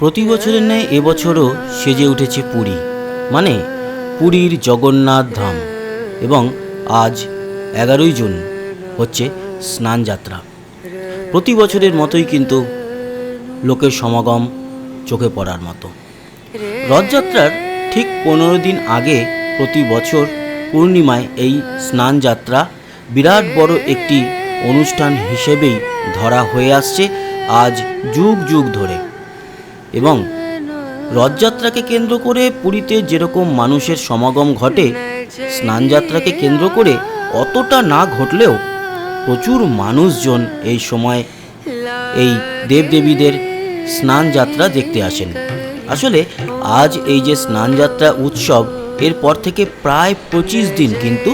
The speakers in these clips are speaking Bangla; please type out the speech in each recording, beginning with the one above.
প্রতি বছরের ন্যায় এবছরও সেজে উঠেছে পুরী মানে পুরীর জগন্নাথ ধাম। এবং আজ এগারোই জুন হচ্ছে স্নান যাত্রা প্রতি বছরের মতোই কিন্তু লোকের সমাগম চোখে পড়ার মতো। রথযাত্রার ঠিক পনেরো দিন আগে প্রতি বছর পূর্ণিমায় এই স্নান যাত্রা বিরাট বড় একটি অনুষ্ঠান হিসেবেই ধরা হয়ে আসছে আজ যুগ যুগ ধরে। এবং রথযাত্রাকে কেন্দ্র করে পুরীতে যেরকম মানুষের সমাগম ঘটে, স্নানযাত্রাকে কেন্দ্র করে অতটা না ঘটলেও প্রচুর মানুষজন এই সময় এই দেবদেবীদের স্নান যাত্রা দেখতে আসেন। আসলে আজ এই যে স্নানযাত্রা উৎসব এরপর থেকে প্রায় পঁচিশ দিন কিন্তু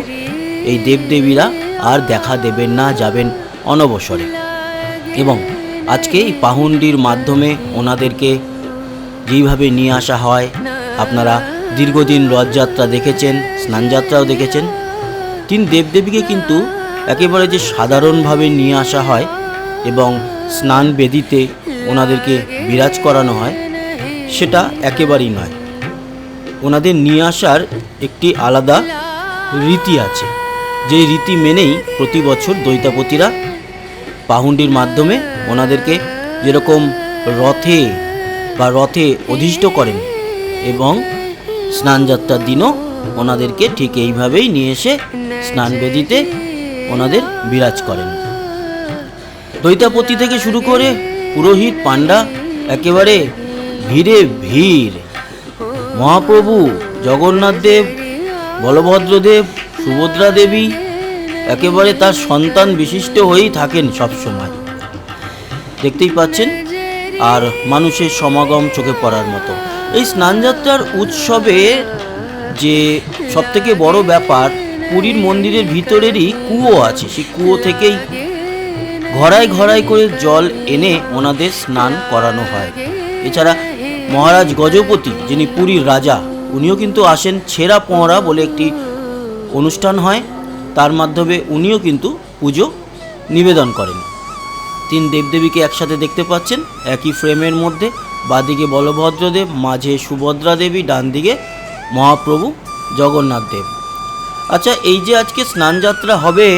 এই দেবদেবীরা আর দেখা দেবেন না, যাবেন অনবসরে। এবং আজকে এই পাহুন্ডির মাধ্যমে ওনাদেরকে যেইভাবে নিয়ে আসা হয়, আপনারা দীর্ঘদিন রথযাত্রা দেখেছেন, স্নানযাত্রাও দেখেছেন। তিন দেবদেবীকে কিন্তু একেবারে যে সাধারণভাবে নিয়ে আসা হয় এবং স্নান বেদিতে ওনাদেরকে বিরাজ করানো হয়, সেটা একেবারেই নয়। ওনাদের নিয়ে আসার একটি আলাদা রীতি আছে। যে রীতি মেনেই প্রতি বছর দৈতাপতিরা পাহুন্ডির মাধ্যমে ওনাদেরকে যেরকম রথে বা রথে অধিষ্ঠ করেন এবং স্নানযাত্রার দিনও ওনাদেরকে ঠিক এইভাবেই নিয়ে এসে স্নানবেদিতে ওনাদের বিরাজ করেন। দৈতাপতি থেকে শুরু করে পুরোহিত, পাণ্ডা, একেবারে ভিড়ে ভিড়। মহাপ্রভু, জগন্নাথ দেব, বলভদ্রদেব, সুভদ্রা দেবী একেবারে তার সন্তান বিশিষ্ট হয়েই থাকেন সবসময়। দেখতেই পাচ্ছেন আর মানুষের সমাগম চোখে পড়ার মতো। এই স্নানযাত্রার উৎসবে যে সবথেকে বড় ব্যাপার, পুরীর মন্দিরের ভিতরেরই কুয়ো আছে। সেই কুয়ো থেকেই ঘড়ায় ঘড়ায় করে জল এনে ওনাদের স্নান করানো হয়। এছাড়া মহারাজ গজপতি, যিনি পুরীর রাজা, উনিও কিন্তু আসেন ছেঁড়া পোঁড়া বলে একটি অনুষ্ঠান হয়। তার মাধ্যমে উনিও কিন্তু পুজো নিবেদন করেন। তিন দেবদেবীকে একসাথে দেখতে পাচ্ছেন। একই ফ্রেমের মধ্যে বাদিকে বলভদ্রদেব, মাঝে সুভদ্রা দেবী ডান দিকে মহাপ্রভু জগন্নাথ দেব। আচ্ছা এই যে আজকে স্নানযাত্রা হবে,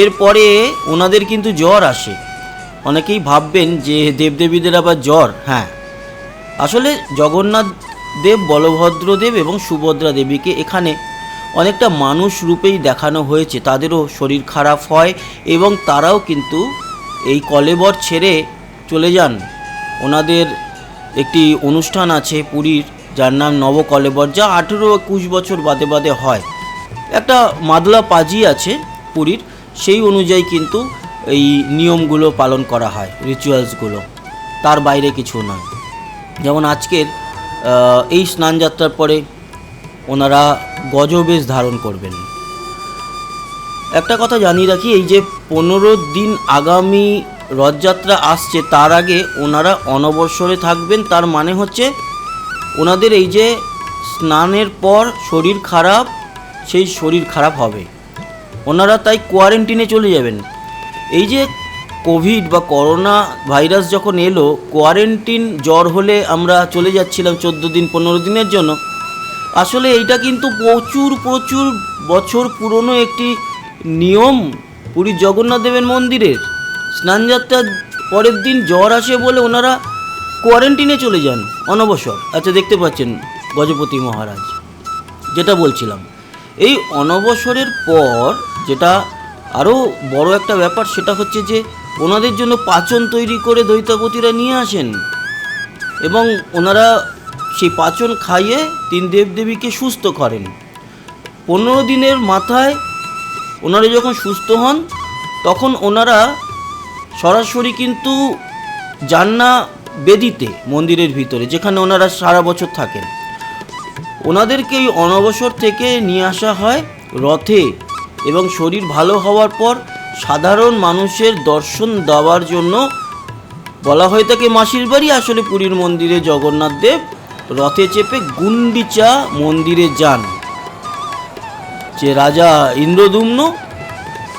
এরপরে ওনাদের কিন্তু জ্বর আসে। অনেকেই ভাববেন যে দেবদেবীদের আবার জ্বর হ্যাঁ। আসলে জগন্নাথ দেব, বলভদ্র এবং সুভদ্রা দেবীকে এখানে অনেকটা মানুষ রূপেই দেখানো হয়েছে। তাদেরও শরীর খারাপ হয় এবং তারাও কিন্তু এই কলেবর ছেড়ে চলে যান। ওনাদের একটি অনুষ্ঠান আছে পুরীর, যার নাম নবকলেবর, যা আঠেরো একুশ বছর বাদে বাদে হয়। একটা মাদলা পাজি আছে পুরীর, সেই অনুযায়ী কিন্তু এই নিয়মগুলো পালন করা হয় রিচুয়ালসগুলো তার বাইরে কিছু নয়। যেমন আজকের এই স্নানযাত্রার পরে ওনারা গজবেশ ধারণ করবেন। একটা কথা জানিয়ে রাখি, এই যে পনেরো দিন আগামী রথযাত্রা আসছে, তার আগে ওনারা অনবসরে থাকবেন, তার মানে হচ্ছে ওনাদের এই যে স্নানের পর শরীর খারাপ, সেই শরীর খারাপ হবে। ওনারা তাই কোয়ারেন্টিনে চলে যাবেন। এই যে কোভিড বা করোনা ভাইরাস যখন এলো, কোয়ারেন্টিন জ্বর হলে আমরা চলে যাচ্ছিলাম চোদ্দ দিন, পনেরো দিনের জন্য। আসলে এইটা কিন্তু প্রচুর প্রচুর বছর পুরনো একটি নিয়ম পুরী জগন্নাথ দেবের মন্দিরের স্নানযাত্রার পরের দিন জ্বর আসে বলে ওনারা কোয়ারেন্টিনে চলে যান অনবসর। আচ্ছা দেখতে পাচ্ছেন গজপতি মহারাজ, যেটা বলছিলাম। এই অনবসরের পর যেটা আরও বড় একটা ব্যাপার সেটা হচ্ছে যে ওনাদের জন্য পাচন তৈরি করে দৈতাপতিরা নিয়ে আসেন এবং ওনারা সেই পাচন খাইয়ে তিন দেবদেবীকে সুস্থ করেন। পনেরো দিনের মাথায় ওনারা যখন সুস্থ হন, তখন ওনারা সরাসরি কিন্তু যান না বেদিতে, মন্দিরের ভিতরে, যেখানে ওনারা সারা বছর থাকেন। ওনাদেরকে এই অনবসর থেকে নিয়ে আসা হয় রথে এবং শরীর ভালো হওয়ার পর সাধারণ মানুষের দর্শন দেওয়ার জন্য বলা হয়ে থাকে মাসির বাড়ি, আসলে পুরীর মন্দিরে জগন্নাথ দেব। রথে চেপে গুন্ডিচা মন্দিরে যান। যে রাজা ইন্দ্রদুম্ন,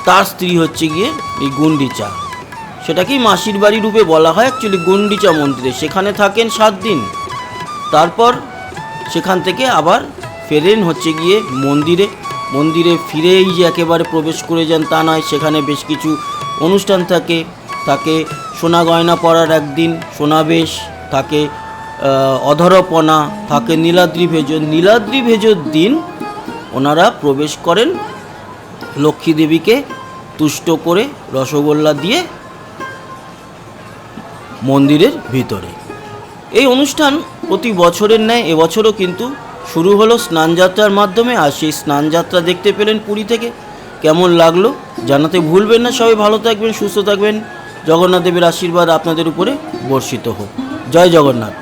তার স্ত্রী হচ্ছে গিয়ে এই গুন্ডিচা সেটাকেই মাসির বাড়ি রূপে বলা হয় অ্যাকচুয়ালি গন্ডিচা মন্দিরে। সেখানে থাকেন সাত দিন। তারপর সেখান থেকে আবার ফেরেন হচ্ছে গিয়ে মন্দিরে। মন্দিরে ফিরেই যে একেবারে প্রবেশ করে যান তা নয়, সেখানে বেশ কিছু অনুষ্ঠান থাকে। তাকে সোনা গয়না পরার একদিন সোনাবেশ থাকে অধরপনা, থাকে নীলাদ্রি ভেজন নীলাদ্রি ভেজর দিন ওনারা প্রবেশ করেন লক্ষ্মী দেবীকে তুষ্ট করে রসগোল্লা দিয়ে মন্দিরের ভিতরে। এই অনুষ্ঠান প্রতি বছরের ন্যায় এবছরও কিন্তু শুরু হলো স্নানযাত্রার মাধ্যমে, আর সেই স্নানযাত্রা দেখতে পেলেন পুরী থেকে। কেমন লাগল জানাতে ভুলবেন না, সবাই ভালো থাকবেন, সুস্থ থাকবেন। জগন্নাথ দেবের আশীর্বাদ আপনাদের উপরে বর্ষিত হোক। জয় জগন্নাথ।